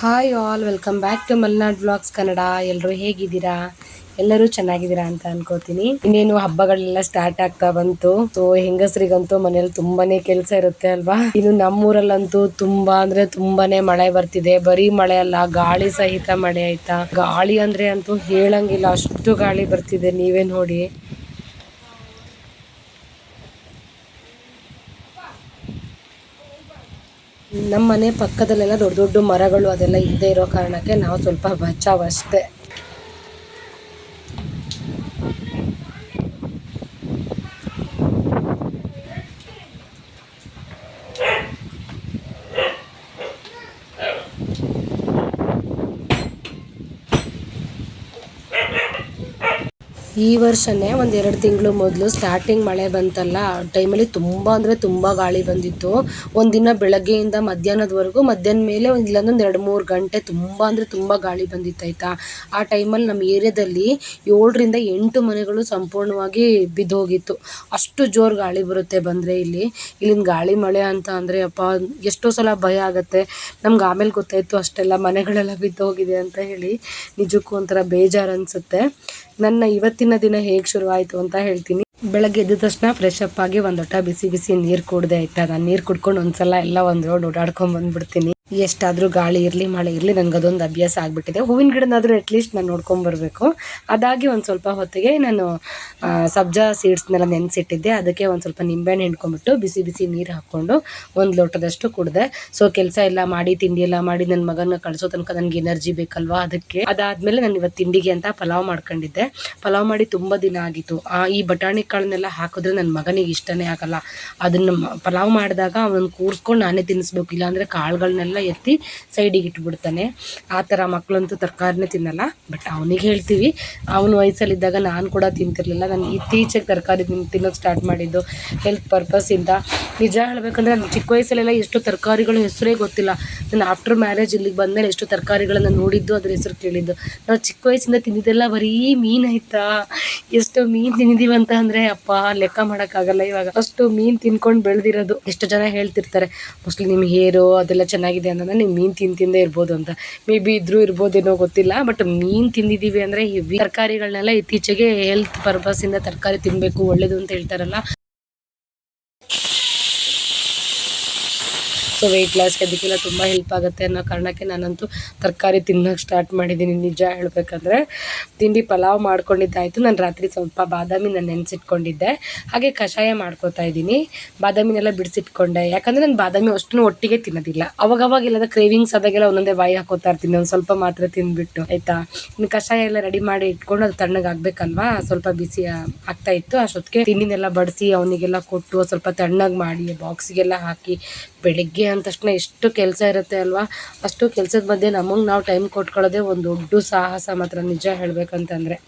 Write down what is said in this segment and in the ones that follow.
Hi all, welcome back to Malnad blogs Kannada. ಎಲ್ಲರೂ ಹೇಗಿದ್ದೀರಾ? ಎಲ್ಲರೂ ಚೆನ್ನಾಗಿದ್ದೀರಾ ಅಂತ ಅನ್ಕೋತೀನಿ. ಇನ್ನೇನು ಹಬ್ಬಗಳೆಲ್ಲ ಸ್ಟಾರ್ಟ್ ಆಗ್ತಾ ಬಂತು. ಸೊ ಹೆಂಗಸರಿಗಂತೂ ಮನೇಲಿ ತುಂಬಾನೇ ಕೆಲಸ ಇರುತ್ತೆ ಅಲ್ವಾ? ಇನ್ನು ನಮ್ಮೂರಲ್ಲಂತೂ ತುಂಬಾ ಅಂದ್ರೆ ತುಂಬಾನೇ ಮಳೆ ಬರ್ತಿದೆ. ಬರೀ ಮಳೆ ಅಲ್ಲ, ಗಾಳಿ ಸಹಿತ ಮಳೆ ಆಯ್ತಾ? ಗಾಳಿ ಅಂದ್ರೆ ಅಂತೂ ಹೇಳಂಗಿಲ್ಲ. ಅಷ್ಟು ಗಾಳಿ ಬರ್ತಿದೆ, ನೀವೇ ನೋಡಿ. ನಮ್ಮ ಮನೆ ಪಕ್ಕದಲ್ಲೆಲ್ಲ ದೊಡ್ಡ ದೊಡ್ಡ ಮರಗಳು ಅದೆಲ್ಲ ಇಲ್ಲದೆ ಇರೋ ಕಾರಣಕ್ಕೆ ನಾವು ಸ್ವಲ್ಪ ಬಚಾವ್ ಈ ವರ್ಷನೇ ಒಂದು ಎರಡು ತಿಂಗಳು ಮೊದಲು ಸ್ಟಾರ್ಟಿಂಗ್ ಮಳೆ ಬಂತಲ್ಲ, ಆ ಟೈಮಲ್ಲಿ ತುಂಬ ಅಂದರೆ ತುಂಬ ಗಾಳಿ ಬಂದಿತ್ತು. ಒಂದಿನ ಬೆಳಗ್ಗೆಯಿಂದ ಮಧ್ಯಾಹ್ನದವರೆಗೂ ಮಧ್ಯಾಹ್ನ ಮೇಲೆ ಒಂದು ಇಲ್ಲೊಂದೊಂದು ಎರಡು ಮೂರು ಗಂಟೆ ತುಂಬ ಅಂದರೆ ತುಂಬ ಗಾಳಿ ಬಂದಿತ್ತು ಆಯಿತಾ. ಆ ಟೈಮಲ್ಲಿ ನಮ್ಮ ಏರಿಯಾದಲ್ಲಿ ಏಳರಿಂದ ಎಂಟು ಮನೆಗಳು ಸಂಪೂರ್ಣವಾಗಿ ಬಿದ್ದೋಗಿತ್ತು. ಅಷ್ಟು ಜೋರು ಗಾಳಿ ಬರುತ್ತೆ ಬಂದರೆ ಇಲ್ಲಿ. ಇಲ್ಲಿನ ಗಾಳಿ ಮಳೆ ಅಂತ ಅಂದರೆ ಅಪ್ಪ, ಎಷ್ಟೋ ಸಲ ಭಯ ಆಗುತ್ತೆ. ನಮ್ಗೆ ಆಮೇಲೆ ಗೊತ್ತಾಯಿತು ಅಷ್ಟೆಲ್ಲ ಮನೆಗಳೆಲ್ಲ ಬಿದ್ದೋಗಿದೆ ಅಂತ ಹೇಳಿ ನಿಜಕ್ಕೂ ಒಂಥರ ಬೇಜಾರು ಅನಿಸುತ್ತೆ. ನನ್ನ ಇವತ್ತಿನ ದಿನ ಹೇಗೆ ಶುರುವಾಯಿತು ಅಂತ ಹೇಳ್ತೀನಿ. ಬೆಳಗ್ಗೆ ಎದ್ದ ತಕ್ಷಣ ಫ್ರೆಶ್ ಅಪ್ ಆಗಿ ಒಂದು ಬಿಸಿ ಬಿಸಿ ನೀರು ಕುಡ್ದೆ ಆಯ್ತಾ ನಾನು ನೀರು ಕುಡ್ಕೊಂಡು ಒಂದ್ಸಲ ಎಲ್ಲ ಒಂದು ರೋಡ್ ಓಡಾಡ್ಕೊಂಡ್ ಬಂದ್ಬಿಡ್ತೀನಿ. ಎಷ್ಟಾದರೂ ಗಾಳಿ ಇರಲಿ, ಮಳೆ ಇರಲಿ ನನಗೆ ಅದೊಂದು ಅಭ್ಯಾಸ ಆಗಿಬಿಟ್ಟಿದೆ. ಹೂವಿನ ಗಿಡನಾದರೂ ಅಟ್ಲೀಸ್ಟ್ ನಾನು ನೋಡ್ಕೊಂಬರ್ಬೇಕು ಅದಾಗಿ ಒಂದು ಸ್ವಲ್ಪ ಹೊತ್ತಿಗೆ ನಾನು ಸಬ್ಜಾ ಸೀಡ್ಸ್ನೆಲ್ಲ ನೆನೆಸಿಟ್ಟಿದ್ದೆ. ಅದಕ್ಕೆ ಒಂದು ಸ್ವಲ್ಪ ನಿಂಬೆಹಣ್ಣು ಹಿಂಡ್ಕೊಂಡ್ಬಿಟ್ಟು ಬಿಸಿ ಬಿಸಿ ನೀರು ಹಾಕ್ಕೊಂಡು ಒಂದು ಲೋಟದಷ್ಟು ಕುಡಿದೆ. ಸೊ ಕೆಲಸ ಎಲ್ಲ ಮಾಡಿ, ತಿಂಡಿ ಎಲ್ಲ ಮಾಡಿ ನನ್ನ ಮಗನ ಕಳಿಸೋ ತನಕ ನನಗೆ ಎನರ್ಜಿ ಬೇಕಲ್ವಾ ಅದಕ್ಕೆ. ಅದಾದಮೇಲೆ ನಾನು ಇವತ್ತು ತಿಂಡಿಗೆ ಅಂತ ಪಲಾವ್ ಮಾಡ್ಕೊಂಡಿದ್ದೆ. ಪಲಾವ್ ಮಾಡಿ ತುಂಬ ದಿನ ಆಗಿತ್ತು. ಈ ಬಟಾಣಿ ಕಾಳನ್ನೆಲ್ಲ ಹಾಕಿದ್ರೆ ನನ್ನ ಮಗನಿಗೆ ಇಷ್ಟನೇ ಆಗಲ್ಲ. ಅದನ್ನು ಪಲಾವ್ ಮಾಡಿದಾಗ ಅವನನ್ನು ಕೂರಿಸ್ಕೊಂಡು ನಾನೇ ತಿನ್ನಿಸ್ಬೇಕು ಇಲ್ಲಾಂದರೆ ಕಾಳುಗಳನ್ನೆಲ್ಲ ಎತ್ತಿ ಸೈಡಿಗೆ ಇಟ್ಬಿಡ್ತಾನೆ. ಆ ಥರ ಮಕ್ಕಳಂತೂ ತರಕಾರಿನೇ ತಿನ್ನಲ್ಲ ಬಟ್ ಅವನಿಗೆ ಹೇಳ್ತೀವಿ, ಅವನ ವಯಸ್ಸಲ್ಲಿದ್ದಾಗ ನಾನು ಕೂಡ ತಿಂತಿರಲಿಲ್ಲ. ನಾನು ಇತ್ತೀಚೆಗೆ ತರಕಾರಿ ತಿನ್ ತಿನ್ನೋದು ಸ್ಟಾರ್ಟ್ ಮಾಡಿದ್ದು. ಹೆಲ್ತ್ ಪರ್ಪಸ್ಸಿಂದ ನಿಜ ಹೇಳಬೇಕಂದ್ರೆ ನಾನು ಚಿಕ್ಕ ವಯಸ್ಸಲ್ಲೆಲ್ಲ ಎಷ್ಟು ತರಕಾರಿಗಳ ಹೆಸರೇ ಗೊತ್ತಿಲ್ಲ. ನಾನು ಆಫ್ಟರ್ ಮ್ಯಾರೇಜ್ ಇಲ್ಲಿಗೆ ಬಂದಮೇಲೆ ಎಷ್ಟು ತರಕಾರಿಗಳನ್ನು ನೋಡಿದ್ದು, ಅದ್ರ ಹೆಸರು ಕೇಳಿದ್ದು. ನಾವು ಚಿಕ್ಕ ವಯಸ್ಸಿಂದ ತಿಂದಿದ್ದೆಲ್ಲ ಬರೀ ಮೀನು ಆಯ್ತಾ? ಎಷ್ಟು ಮೀನು ತಿಂದಿದ್ದೀವಿ ಅಂತ ಅಂದರೆ ಅಪ್ಪ, ಲೆಕ್ಕ ಮಾಡೋಕ್ಕಾಗಲ್ಲ ಇವಾಗ. ಅಷ್ಟು ಮೀನು ತಿನ್ಕೊಂಡು ಬೆಳೆದಿರೋದು. ಎಷ್ಟು ಜನ ಹೇಳ್ತಿರ್ತಾರೆ, ಮೋಸ್ಟ್ಲಿ ನಿಮ್ಮ ಹೇರು ಅದೆಲ್ಲ ಚೆನ್ನಾಗಿದೆ ಅಂತಂದ್ರೆ ನೀವು ಮೀನು ತಿಂದು ತಿಂದೇ ಇರ್ಬೋದು ಅಂತ. ಮೇ ಬಿ ಇದ್ರೂ ಇರ್ಬೋದೇನೋ ಗೊತ್ತಿಲ್ಲ ಬಟ್ ಮೀನು ತಿಂದಿದ್ದೀವಿ ಅಂದರೆ ಹೆವಿ ತರಕಾರಿಗಳನ್ನೆಲ್ಲ ಇತ್ತೀಚೆಗೆ ಹೆಲ್ತ್ ಪರ್ಪಸ್ಸಿಂದ ತರಕಾರಿ ತಿನ್ನಬೇಕು ಒಳ್ಳೇದು ಅಂತ ಹೇಳ್ತಾರಲ್ಲ. ಸೊ ವೆಯ್ಟ್ ಲಾಸ್ಗೆ ಅದಕ್ಕೆಲ್ಲ ತುಂಬ ಹೆಲ್ಪ್ ಆಗುತ್ತೆ ಅನ್ನೋ ಕಾರಣಕ್ಕೆ ನಾನಂತೂ ತರಕಾರಿ ತಿನ್ನೋಕೆ ಸ್ಟಾರ್ಟ್ ಮಾಡಿದ್ದೀನಿ. ನಿಜ ಹೇಳಬೇಕಂದ್ರೆ ತಿಂಡಿ ಪಲಾವ್ ಮಾಡ್ಕೊಂಡಿದ್ದಾಯಿತು. ನಾನು ರಾತ್ರಿ ಸ್ವಲ್ಪ ಬಾದಾಮಿ ನಾನು ನೆನೆಸಿಟ್ಕೊಂಡಿದ್ದೆ. ಹಾಗೆ ಕಷಾಯ ಮಾಡ್ಕೊತಾ ಇದ್ದೀನಿ. ಬಾದಾಮಿನೆಲ್ಲ ಬಿಡಿಸಿಟ್ಕೊಂಡೆ. ಯಾಕಂದರೆ ನಾನು ಬಾದಾಮಿ ಅಷ್ಟು ಒಟ್ಟಿಗೆ ತಿನ್ನೋದಿಲ್ಲ. ಅವಾಗವಾಗ ಇಲ್ಲದ ಕ್ರೇವಿಂಗ್ಸ್ ಆದಾಗೆಲ್ಲ ಒಂದೊಂದೇ ಬಾಯಿ ಹಾಕೋತಾ ಇರ್ತೀನಿ. ಒಂದು ಸ್ವಲ್ಪ ಮಾತ್ರ ತಿಂದುಬಿಟ್ಟು ಆಯಿತಾ? ಇನ್ನು ಕಷಾಯ ಎಲ್ಲ ರೆಡಿ ಮಾಡಿ ಇಟ್ಕೊಂಡು ಅದು ತಣ್ಣಗಾಗಬೇಕಲ್ವಾ ಸ್ವಲ್ಪ ಬಿಸಿ ಆಗ್ತಾ ಇತ್ತು. ಅಷ್ಟೊತ್ತಿಗೆ ತಿಂಡಿನೆಲ್ಲ ಬಡಿಸಿ ಅವನಿಗೆಲ್ಲ ಕೊಟ್ಟು ಸ್ವಲ್ಪ ತಣ್ಣಗೆ ಮಾಡಿ ಬಾಕ್ಸಿಗೆಲ್ಲ ಹಾಕಿ ಬೆಳಿಗ್ಗೆ ಅಂದ ತಕ್ಷಣ ಎಷ್ಟು ಕೆಲಸ ಇರುತ್ತೆ ಅಲ್ವಾ? ಅಷ್ಟು ಕೆಲಸದ ಮಧ್ಯೆ ನಮಗೆ ನಾವು ಟೈಮ್ ಕೊಟ್ಕೊಳ್ಳೋದೇ ಒಂದು ದೊಡ್ಡ ಸಾಹಸ ಮಾತ್ರ ನಿಜ ಹೇಳ್ಬೇಕಂತಂದ್ರೆ.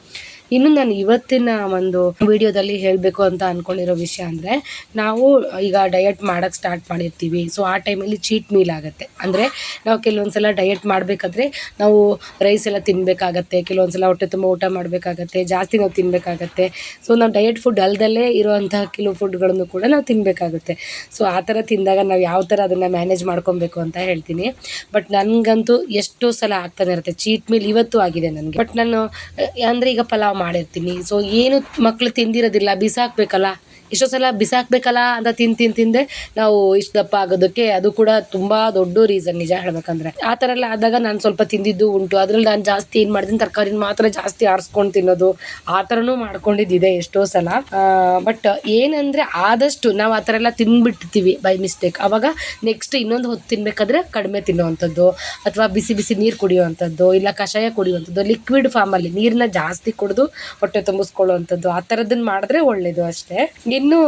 ಇನ್ನು ನಾನು ಇವತ್ತಿನ ಒಂದು ವಿಡಿಯೋದಲ್ಲಿ ಹೇಳಬೇಕು ಅಂತ ಅಂದ್ಕೊಂಡಿರೋ ವಿಷಯ ಅಂದರೆ, ನಾವು ಈಗ ಡಯಟ್ ಮಾಡೋಕ್ಕೆ ಸ್ಟಾರ್ಟ್ ಮಾಡಿರ್ತೀವಿ. ಸೊ ಆ ಟೈಮಲ್ಲಿ ಚೀಟ್ ಮೀಲ್ ಆಗುತ್ತೆ. ಅಂದರೆ, ನಾವು ಕೆಲವೊಂದು ಸಲ ಡಯಟ್ ಮಾಡಬೇಕಾದ್ರೆ, ನಾವು ರೈಸ್ ಎಲ್ಲ ತಿನ್ನಬೇಕಾಗತ್ತೆ ಕೆಲವೊಂದು ಸಲ ಹೊಟ್ಟೆ ತುಂಬ ಊಟ ಮಾಡಬೇಕಾಗತ್ತೆ, ಜಾಸ್ತಿ ನಾವು ತಿನ್ನಬೇಕಾಗತ್ತೆ ಸೊ ನಾವು ಡಯಟ್ ಫುಡ್ ಅಲ್ಲದಲ್ಲೇ ಇರುವಂತಹ ಕೆಲವು ಫುಡ್ಗಳನ್ನು ಕೂಡ ನಾವು ತಿನ್ನಬೇಕಾಗುತ್ತೆ ಸೊ ಆ ಥರ ತಿಂದಾಗ ನಾವು ಯಾವ ಥರ ಅದನ್ನು ಮ್ಯಾನೇಜ್ ಮಾಡ್ಕೊಬೇಕು ಅಂತ ಹೇಳ್ತೀನಿ. ಬಟ್ ನನಗಂತೂ ಎಷ್ಟೋ ಸಲ ಆಗ್ತಾನೆ ಇರುತ್ತೆ. ಚೀಟ್ ಮೀಲ್ ಇವತ್ತು ಆಗಿದೆ ನನಗೆ. ಬಟ್ ನಾನು, ಅಂದರೆ ಈಗ ಪಲಾವ್ ಮಾಡಿರ್ತೀನಿ. ಸೊ ಏನು ಮಕ್ಕಳು ತಿಂದಿರೋದಿಲ್ಲ ಬಿಸಾಕಬೇಕಲ್ಲ? ಎಷ್ಟೋ ಸಲ ಬಿಸಾಕಬೇಕಲ್ಲ ಅಂತ ತಿನ್ ತಿನ್ ತಿಂದೆ ನಾವು ಇಷ್ಟು ದಪ್ಪ ಆಗೋದಕ್ಕೆ ಅದು ಕೂಡ ತುಂಬ ದೊಡ್ಡ ರೀಸನ್ ನಿಜ ಹೇಳ್ಬೇಕಂದ್ರೆ. ಆ ಥರ ಎಲ್ಲ ಆದಾಗ ನಾನು ಸ್ವಲ್ಪ ತಿಂದಿದ್ದು ಉಂಟು. ಅದ್ರಲ್ಲಿ ನಾನು ಜಾಸ್ತಿ ಏನು ಮಾಡ್ತೀನಿ ತರಕಾರಿನ ಮಾತ್ರ ಜಾಸ್ತಿ ಆರಿಸ್ಕೊಂಡು ತಿನ್ನೋದು. ಆ ಥರನೂ ಮಾಡ್ಕೊಂಡಿದ್ದಿದೆ ಎಷ್ಟೋ ಸಲ. ಬಟ್ ಏನಂದರೆ ಆದಷ್ಟು ನಾವು ಆ ಥರ ಎಲ್ಲ ತಿಂದ್ಬಿಟ್ಟಿರ್ತೀವಿ ಬೈ ಮಿಸ್ಟೇಕ್ ಅವಾಗ ನೆಕ್ಸ್ಟ್ ಇನ್ನೊಂದು ಹೊತ್ತು ತಿನ್ಬೇಕಾದ್ರೆ ಕಡಿಮೆ ತಿನ್ನುವಂಥದ್ದು. ಅಥವಾ ಬಿಸಿ ಬಿಸಿ ನೀರು ಕುಡಿಯುವಂಥದ್ದು, ಇಲ್ಲ ಕಷಾಯ ಕುಡಿಯುವಂಥದ್ದು ಲಿಕ್ವಿಡ್ ಫಾರ್ಮಲ್ಲಿ ನೀರನ್ನ ಜಾಸ್ತಿ ಕುಡಿದು ಹೊಟ್ಟೆ ತುಂಬಿಸ್ಕೊಳ್ಳುವಂಥದ್ದು, ಆ ಥರದ್ದನ್ನು ಮಾಡಿದ್ರೆ ಒಳ್ಳೆಯದು ಅಷ್ಟೇ. ಇನ್ನು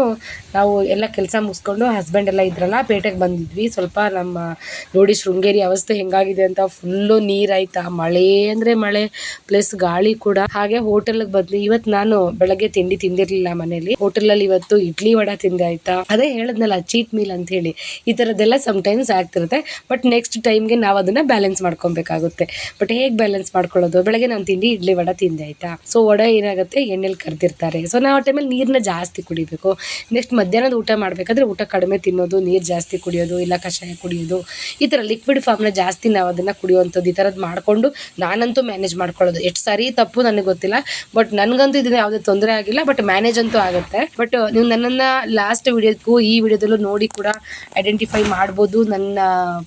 ನಾವು ಎಲ್ಲ ಕೆಲಸ ಮುಗಿಸ್ಕೊಂಡು ಹಸ್ಬೆಂಡ್ ಎಲ್ಲ ಇದ್ರಲ್ಲ, ಪೇಟೆಗೆ ಬಂದಿದ್ವಿ. ಸ್ವಲ್ಪ ನಮ್ಮ ನೋಡಿ ಶೃಂಗೇರಿ ಅವಸ್ಥೆ ಹೆಂಗಾಗಿದೆ ಅಂತ ಫುಲ್ಲು ನೀರಾಯ್ತಾ, ಮಳೆ ಅಂದರೆ ಮಳೆ ಪ್ಲಸ್ ಗಾಳಿ ಕೂಡ. ಹಾಗೆ ಹೋಟೆಲ್ಗೆ ಬಂದ್ವಿ. ಇವತ್ತು ನಾನು ಬೆಳಗ್ಗೆ ತಿಂಡಿ ತಿಂದಿರಲಿಲ್ಲ ಮನೇಲಿ. ಹೋಟೆಲಲ್ಲಿ ಇವತ್ತು ಇಡ್ಲಿ ವಡ ತಿಂದೆ ಆಯ್ತಾ. ಅದೇ ಹೇಳಿದ್ನಲ್ಲ ಚೀಟ್ ಮೀಲ್ ಅಂತ ಹೇಳಿ. ಈ ಥರದ್ದೆಲ್ಲ ಟೈಮ್ಸ್ ಆಗ್ತಿರುತ್ತೆ. ಬಟ್ ನೆಕ್ಸ್ಟ್ ಟೈಮ್ಗೆ ನಾವು ಅದನ್ನ ಬ್ಯಾಲೆನ್ಸ್ ಮಾಡ್ಕೊಬೇಕಾಗುತ್ತೆ. ಬಟ್ ಹೇಗೆ ಬ್ಯಾಲೆನ್ಸ್ ಮಾಡ್ಕೊಳ್ಳೋದು? ಬೆಳಗ್ಗೆ ನಾನು ತಿಂಡಿ, ಇಡ್ಲಿ ವಡ ತಿಂದೆ ಆಯ್ತಾ. ಸೊ ವಡ ಏನಾಗುತ್ತೆ? ಎಣ್ಣೆಲಿ ಕರೆದಿರ್ತಾರೆ. ಸೊ ನಾವು ಆ ಟೈಮಲ್ಲಿ ನೀರನ್ನ ಜಾಸ್ತಿ ಕುಡಿಬೇಕು. ಮಾಡಬೇಕು. ನೆಕ್ಸ್ಟ್ ಮಧ್ಯಾಹ್ನದ ಊಟ ಮಾಡಬೇಕಾದ್ರೆ ಊಟ ಕಡಿಮೆ ತಿನ್ನೋದು, ನೀರು ಜಾಸ್ತಿ ಕುಡಿಯೋದು, ಇಲ್ಲ ಕಷಾಯ ಕುಡಿಯೋದು, ಈ ಥರ ಲಿಕ್ವಿಡ್ ಫಾರ್ಮ್ನ ಜಾಸ್ತಿ ನಾವು ಅದನ್ನು ಕುಡಿಯುವಂಥದ್ದು ಈ ಥರದ್ದು ಮಾಡಿಕೊಂಡು ನಾನಂತೂ ಮ್ಯಾನೇಜ್ ಮಾಡ್ಕೊಳ್ಳೋದು. ಎಷ್ಟು ಸರಿ ತಪ್ಪು ನನಗೆ ಗೊತ್ತಿಲ್ಲ ಬಟ್ ನನಗಂತೂ ಇದನ್ನು ಯಾವುದೇ ತೊಂದರೆ ಆಗಿಲ್ಲ ಬಟ್ ಮ್ಯಾನೇಜ್ ಅಂತೂ ಆಗುತ್ತೆ. ಬಟ್ ನೀವು ನನ್ನನ್ನು ಲಾಸ್ಟ್ ವಿಡಿಯೋಕ್ಕೂ ಈ ವಿಡಿಯೋದಲ್ಲೂ ನೋಡಿ ಕೂಡ ಐಡೆಂಟಿಫೈ ಮಾಡ್ಬೋದು ನನ್ನ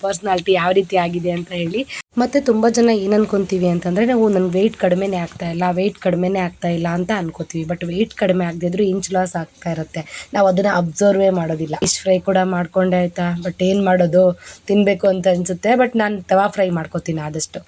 ಪರ್ಸ್ನಾಲಿಟಿ ಯಾವ ರೀತಿ ಆಗಿದೆ ಅಂತ ಹೇಳಿ. ಮತ್ತು ತುಂಬ ಜನ ಏನು ಅನ್ಕೊಂತೀವಿ ಅಂತಂದರೆ ನಾವು ನನ್ನ ವೆಯ್ಟ್ ಕಡಿಮೆನೇ ಆಗ್ತಾ ಇಲ್ಲ ವೆಯ್ಟ್ ಕಡಿಮೆನೇ ಆಗ್ತಾ ಇಲ್ಲ ಅಂತ ಅನ್ಕೋತೀವಿ. ಬಟ್ ವೆಯ್ಟ್ ಕಡಿಮೆ ಆಗದೆ ಇದ್ರೂ ಇಂಚ್ ಲಾಸ್ ಆಗ್ತಾ ಇರುತ್ತೆ. ನಾವು ಅದನ್ನು ಅಬ್ಸರ್ವೇ ಮಾಡೋದಿಲ್ಲ. ಫಿಶ್ ಫ್ರೈ ಕೂಡ ಮಾಡ್ಕೊಂಡೆ ಆಯಿತಾ? ಬಟ್ ಏನು ಮಾಡೋದು? ತಿನ್ನಬೇಕು ಅಂತ ಅನಿಸುತ್ತೆ. ಬಟ್ ನಾನು ತವಾ ಫ್ರೈ ಮಾಡ್ಕೋತೀನಿ ಆದಷ್ಟು.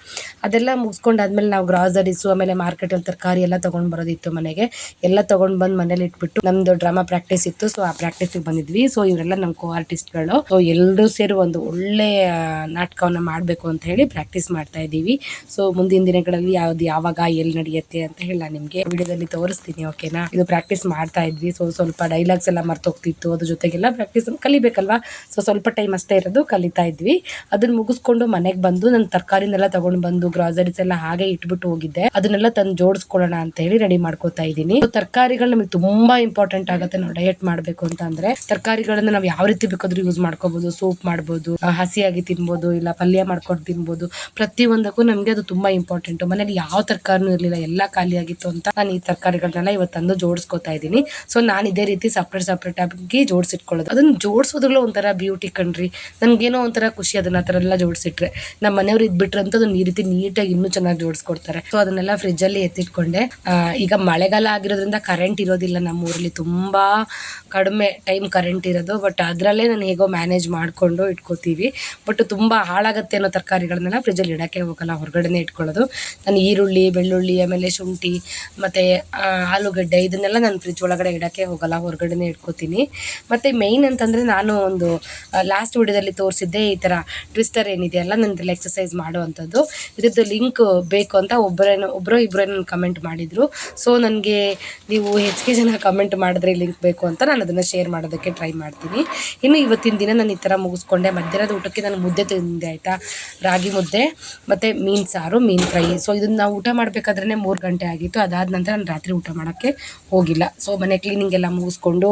ಅದೆಲ್ಲ ಮುಗಿಸ್ಕೊಂಡಾದ್ಮೇಲೆ ನಾವು ಗ್ರಾಸರೀಸು ಆಮೇಲೆ ಮಾರ್ಕೆಟಲ್ಲಿ ತರಕಾರಿ ಎಲ್ಲ ತೊಗೊಂಡು ಬರೋದಿತ್ತು ಮನೆಗೆ. ಎಲ್ಲ ತೊಗೊಂಡು ಬಂದು ಮನೇಲಿ ಇಟ್ಬಿಟ್ಟು ನಮ್ಮದು ಡ್ರಾಮಾ ಪ್ರಾಕ್ಟೀಸ್ ಇತ್ತು. ಸೊ ಆ ಪ್ರಾಕ್ಟೀಸಿಗೆ ಬಂದಿದ್ವಿ. ಸೊ ಇವರೆಲ್ಲ ನಮ್ಮ ಕೋ ಆರ್ಟಿಸ್ಟ್ಗಳು ಸೊ ಎಲ್ಲರೂ ಸೇರಿ ಒಂದು ಒಳ್ಳೆಯ ನಾಟಕವನ್ನು ಮಾಡಬೇಕು ಅಂತ ಹೇಳಿ ಪ್ರಾಕ್ಟೀಸ್ ಮಾಡ್ತಾ ಇದ್ದೀವಿ. ಸೊ ಮುಂದಿನ ದಿನಗಳಲ್ಲಿ ಯಾವ್ದು ಯಾವಾಗ, ಎಲ್ಲಿ ನಡೆಯುತ್ತೆ ಅಂತ ಹೇಳ ನಾನು ನಿಮಗೆ ವಿಡಿಯೋದಲ್ಲಿ ತೋರಿಸ್ತೀನಿ ಓಕೆನಾ ಇದು ಪ್ರಾಕ್ಟೀಸ್ ಮಾಡ್ತಾ ಇದ್ವಿ. ಸೊ ಸ್ವಲ್ಪ ಡೈಲಾಗ್ಸ್ ಎಲ್ಲ ಮರ್ತೋಗ್ತಿತ್ತು. ಅದ್ರ ಜೊತೆಗೆಲ್ಲ ಪ್ರಾಕ್ಟೀಸ್ ಕಲಿಬೇಕಲ್ವಾ? ಸೊ ಸ್ವಲ್ಪ ಟೈಮ್ ಅಷ್ಟೇ ಇರೋದು ಕಲಿತಾ ಇದ್ವಿ. ಅದನ್ನ ಮುಗಿಸ್ಕೊಂಡು ಮನೆಗೆ ಬಂದು ನನ್ನ ತರಕಾರಿನೆಲ್ಲ ತಗೊಂಡು ಬಂದು ಗ್ರಾಸರೀಸ್ ಎಲ್ಲ ಹಾಗೆ ಇಟ್ಬಿಟ್ಟು ಹೋಗಿದ್ದೆ. ಅದನ್ನೆಲ್ಲ ತಂದು ಜೋಡಿಸ್ಕೊಳ್ಳೋಣ ಅಂತ ಹೇಳಿ ರೆಡಿ ಮಾಡ್ಕೋತಾ ಇದ್ದೀನಿ. ತರಕಾರಿಗಳು ನಮಗೆ ತುಂಬಾ ಇಂಪಾರ್ಟೆಂಟ್ ಆಗುತ್ತೆ ನಾವು ಡಯಟ್ ಮಾಡಬೇಕು ಅಂತ ಅಂದ್ರೆ. ತರಕಾರಿಗಳನ್ನ ನಾವು ಯಾವ ರೀತಿ ಬೇಕಾದ್ರೂ ಯೂಸ್ ಮಾಡ್ಕೋಬಹುದು ಸೂಪ್ ಮಾಡ್ಬೋದು, ಹಸಿಯಾಗಿ ತಿನ್ಬೋದು, ಇಲ್ಲ ಪಲ್ಯ ಮಾಡ್ಕೊಂಡು ತಿನ್ಬೋದು. ಪ್ರತಿಯೊಂದಕ್ಕೂ ನಮಗೆ ಅದು ತುಂಬಾ ಇಂಪಾರ್ಟೆಂಟ್ ಮನೇಲಿ ಯಾವ ತರಕಾರಿನೂ ಇರಲಿಲ್ಲ, ಎಲ್ಲ ಖಾಲಿಯಾಗಿತ್ತು ಅಂತ ನಾನು ಈ ತರಕಾರಿಗಳನ್ನೆಲ್ಲ ಇವತ್ತು ತಂದು ಜೋಡಿಸ್ಕೊತಾ ಇದ್ದೀನಿ. ಸೊ ನಾನು ಇದೇ ರೀತಿ ಸಪ್ರೇಟ್ ಸಪ್ರೇಟ್ ಆಗಿ ಜೋಡಿಸಿಟ್ಕೊಳ್ಳೋದು. ಅದನ್ನ ಜೋಡಿಸೋದ್ರಲ್ಲೂ ಒಂಥರ ಬ್ಯೂಟಿ ಕಣ್ರಿ. ನನಗೇನೋ ಒಂಥರ ಖುಷಿ ಅದನ್ನ ಆ ಎಲ್ಲ ಜೋಡಿಸಿಟ್ರೆ. ನಮ್ಮ ಮನೆಯವ್ರು ಇದ್ಬಿಟ್ರಂತ ಅದನ್ನ ಈ ರೀತಿ ನೀಟಾಗಿ ಇನ್ನೂ ಚೆನ್ನಾಗಿ ಜೋಡಿಸ್ಕೊಡ್ತಾರೆ. ಸೊ ಅದನ್ನೆಲ್ಲ ಫ್ರಿಜ್ಜಲ್ಲಿ ಎತ್ತಿಟ್ಕೊಂಡೆ. ಈಗ ಮಳೆಗಾಲ ಆಗಿರೋದ್ರಿಂದ ಕರೆಂಟ್ ಇರೋದಿಲ್ಲ ನಮ್ಮ ಊರಲ್ಲಿ. ತುಂಬಾ ಕಡಿಮೆ ಟೈಮ್ ಕರೆಂಟ್ ಇರೋದು. ಬಟ್ ಅದರಲ್ಲೇ ನಾನು ಹೇಗೋ ಮ್ಯಾನೇಜ್ ಮಾಡಿಕೊಂಡು ಇಟ್ಕೋತೀವಿ. ಬಟ್ ತುಂಬ ಹಾಳಾಗತ್ತೆ ಅನ್ನೋ ತರಕಾರಿಗಳನ್ನೆಲ್ಲ ಫ್ರಿಜ್ಜಲ್ಲಿ ಇಡೋಕ್ಕೆ ಹೋಗಲ್ಲ, ಹೊರಗಡೆನೇ ಇಟ್ಕೊಳ್ಳೋದು. ನಾನು ಈರುಳ್ಳಿ, ಬೆಳ್ಳುಳ್ಳಿ, ಆಮೇಲೆ ಶುಂಠಿ, ಮತ್ತು ಆಲೂಗಡ್ಡೆ ಇದನ್ನೆಲ್ಲ ನಾನು ಫ್ರಿಜ್ ಒಳಗಡೆ ಇಡೋಕ್ಕೆ ಹೋಗಲ್ಲ, ಹೊರಗಡೆನೇ ಇಟ್ಕೋತೀನಿ. ಮತ್ತು ಮೇಯ್ನ್ ಅಂತಂದರೆ ನಾನು ಒಂದು ಲಾಸ್ಟ್ ವಿಡಿಯೋದಲ್ಲಿ ತೋರಿಸಿದ್ದೆ ಈ ಥರ ಟ್ವಿಸ್ಟರ್ ಏನಿದೆಯಲ್ಲ ನನ್ನ ಎಕ್ಸಸೈಸ್ ಮಾಡುವಂಥದ್ದು. ಇದ್ರದ್ದು ಲಿಂಕ್ ಬೇಕು ಅಂತ ಒಬ್ಬರೇನೋ ಒಬ್ಬರೋ ಇಬ್ಬರೇ ನನ್ನ ಕಮೆಂಟ್ ಮಾಡಿದರು. ಸೊ ನನಗೆ ನೀವು ಹೆಚ್ಚಿಗೆ ಜನ ಕಮೆಂಟ್ ಮಾಡಿದ್ರೆ ಲಿಂಕ್ ಬೇಕು ಅಂತ ನಾನು ಅದನ್ನು ಶೇರ್ ಮಾಡೋದಕ್ಕೆ ಟ್ರೈ ಮಾಡ್ತೀನಿ. ಇನ್ನು ಇವತ್ತಿನ ದಿನ ನಾನು ಈ ಥರ ಮುಗಿಸ್ಕೊಂಡೆ. ಮಧ್ಯಾಹ್ನದ ಊಟಕ್ಕೆ ನಾನು ಮುದ್ದೆ ತಿಂದೆ, ಆಯಿತಾ? ರಾಗಿ ಮುದ್ದೆ. ಮತ್ತು ಮೀನು ಸಾರು, ಮೀನು ಫ್ರೈ. ಸೊ ಇದನ್ನು ನಾವು ಊಟ ಮಾಡಬೇಕಾದ್ರೆ ಮೂರು ಗಂಟೆ ಆಗಿತ್ತು. ಅದಾದ ನಂತರ ನಾನು ರಾತ್ರಿ ಊಟ ಮಾಡೋಕ್ಕೆ ಹೋಗಿಲ್ಲ. ಸೊ ಮನೆ ಕ್ಲೀನಿಂಗ್ ಎಲ್ಲ ಮುಗಿಸ್ಕೊಂಡು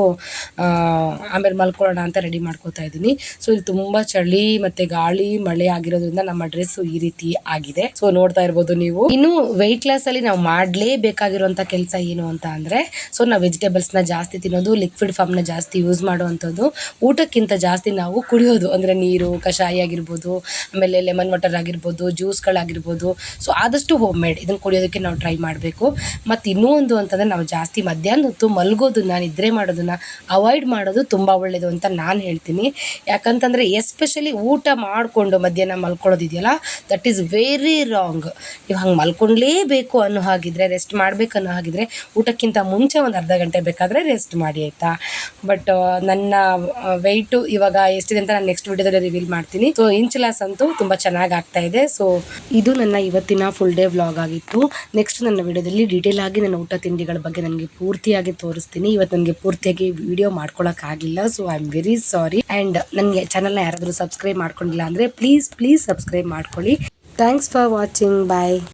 ಆಮೇಲೆ ಮಲ್ಕೊಳ್ಳೋಣ ಅಂತ ರೆಡಿ ಮಾಡ್ಕೋತಾ ಇದ್ದೀನಿ. ಸೊ ಇಲ್ಲಿ ತುಂಬ ಚಳಿ ಮತ್ತು ಗಾಳಿ, ಮಳೆ ಆಗಿರೋದ್ರಿಂದ ನಮ್ಮ ಡ್ರೆಸ್ ಈ ರೀತಿ ಆಗಿದೆ. ಸೊ ನೋಡ್ತಾ ಇರ್ಬೋದು ನೀವು. ಇನ್ನು ವೆಯ್ಟ್ ಲಾಸ್ ಅಲ್ಲಿ ನಾವು ಮಾಡಲೇಬೇಕಾಗಿರುವಂಥ ಕೆಲಸ ಏನು ಅಂತ ಅಂದರೆ ಸೊ ನಾವು ವೆಜಿಟೇಬಲ್ಸ್ನ ಜಾಸ್ತಿ ತಿನ್ನೋದು ಲಿಕ್ವಿಡ್ ಫಾರ್ಮ್ನ ಜಾಸ್ತಿ ಯೂಸ್ ಮಾಡುವಂಥದ್ದು. ಊಟಕ್ಕಿಂತ ಜಾಸ್ತಿ ನಾವು ಕುಡಿಯೋದು. ಅಂದರೆ ನೀರು, ಕಷಾಯ ಆಗಿರ್ಬೋದು, ಆಮೇಲೆ ಲೆಮನ್ ವಾಟರ್ ಆಗಿರ್ಬೋದು ಜ್ಯೂಸ್ಗಳಾಗಿರ್ಬೋದು ಸೊ ಆದಷ್ಟು ಹೋಮ್ ಮೇಡ್ ಇದನ್ನು ಕುಡಿಯೋದಕ್ಕೆ ನಾವು ಟ್ರೈ ಮಾಡಬೇಕು. ಮತ್ತು ಇನ್ನೂ ಒಂದು ಅಂತಂದರೆ ನಾವು ಜಾಸ್ತಿ ಮಧ್ಯಾಹ್ನ ಹೊತ್ತು ಮಲಗೋದನ್ನ, ನಿದ್ರೆ ಮಾಡೋದನ್ನ ಅವಾಯ್ಡ್ ಮಾಡೋದು ತುಂಬ ಒಳ್ಳೆಯದು ಅಂತ ನಾನು ಹೇಳ್ತೀನಿ. ಯಾಕಂತಂದರೆ ಎಸ್ಪೆಷಲಿ ಊಟ ಮಾಡಿಕೊಂಡು ಮಧ್ಯಾಹ್ನ ಮಲ್ಕೊಳ್ಳೋದಿದೆಯಲ್ಲ ದಟ್ ಈಸ್ ವೆರಿ ರಾಂಗ್ ನೀವು ಹಂಗೆ ಮಲ್ಕೊಳ್ಲೇಬೇಕು ಅನ್ನೋ ಹಾಗಿದ್ರೆ ರೆಸ್ಟ್ ಮಾಡಬೇಕು ಅನ್ನೋ ಹಾಗಿದ್ರೆ, ಊಟಕ್ಕಿಂತ ಮುಂಚೆ ಒಂದು ಅರ್ಧ ಗಂಟೆ ಬೇಕಾದರೆ ರೆಸ್ಟ್ ಮಾಡಿ, ಆಯಿತಾ? ಬಟ್ ನನ್ನ ವೆಯ್ಟು ಇವಾಗ ಎಷ್ಟಿದೆ ಅಂತ ನಾನು ನೆಕ್ಸ್ಟ್ ವಿಡಿಯೋದಲ್ಲಿ ರಿವೀಲ್ ಮಾಡ್ತೀನಿ. ಸೊ ಇಂಚ್ ಲಾಸ್ ಅಂತೂ ತುಂಬ ಚೆನ್ನಾಗಿ ಆಗ್ತಾ ಇದೆ. ಸೊ ಇದು ನನ್ನ ಇವತ್ತಿನ ಫುಲ್ ಡೇ ವ್ಲಾಗ್ ಆಗಿತ್ತು. ನೆಕ್ಸ್ಟ್ ನನ್ನ ವಿಡಿಯೋದಲ್ಲಿ ಡೀಟೇಲ್ ಆಗಿ ನನ್ನ ಊಟ ತಿಂಡಿಗಳ ಬಗ್ಗೆ ನನಗೆ ಪೂರ್ತಿಯಾಗಿ ತೋರಿಸ್ತೀನಿ. ಇವತ್ತು ನನಗೆ ಪೂರ್ತಿಯಾಗಿ video ಮಾಡ್ಕೊಳಕ್ಕಾಗಿಲ್ಲ so I am very sorry and ನನಗೆ ಚಾನಲ್ನ ಯಾರಾದರೂ ಸಬ್ಸ್ಕ್ರೈಬ್ ಮಾಡ್ಕೊಂಡಿಲ್ಲ ಅಂದರೆ ಪ್ಲೀಸ್ ಪ್ಲೀಸ್ ಸಬ್ಸ್ಕ್ರೈಬ್ ಮಾಡ್ಕೊಳ್ಳಿ. Thanks for watching bye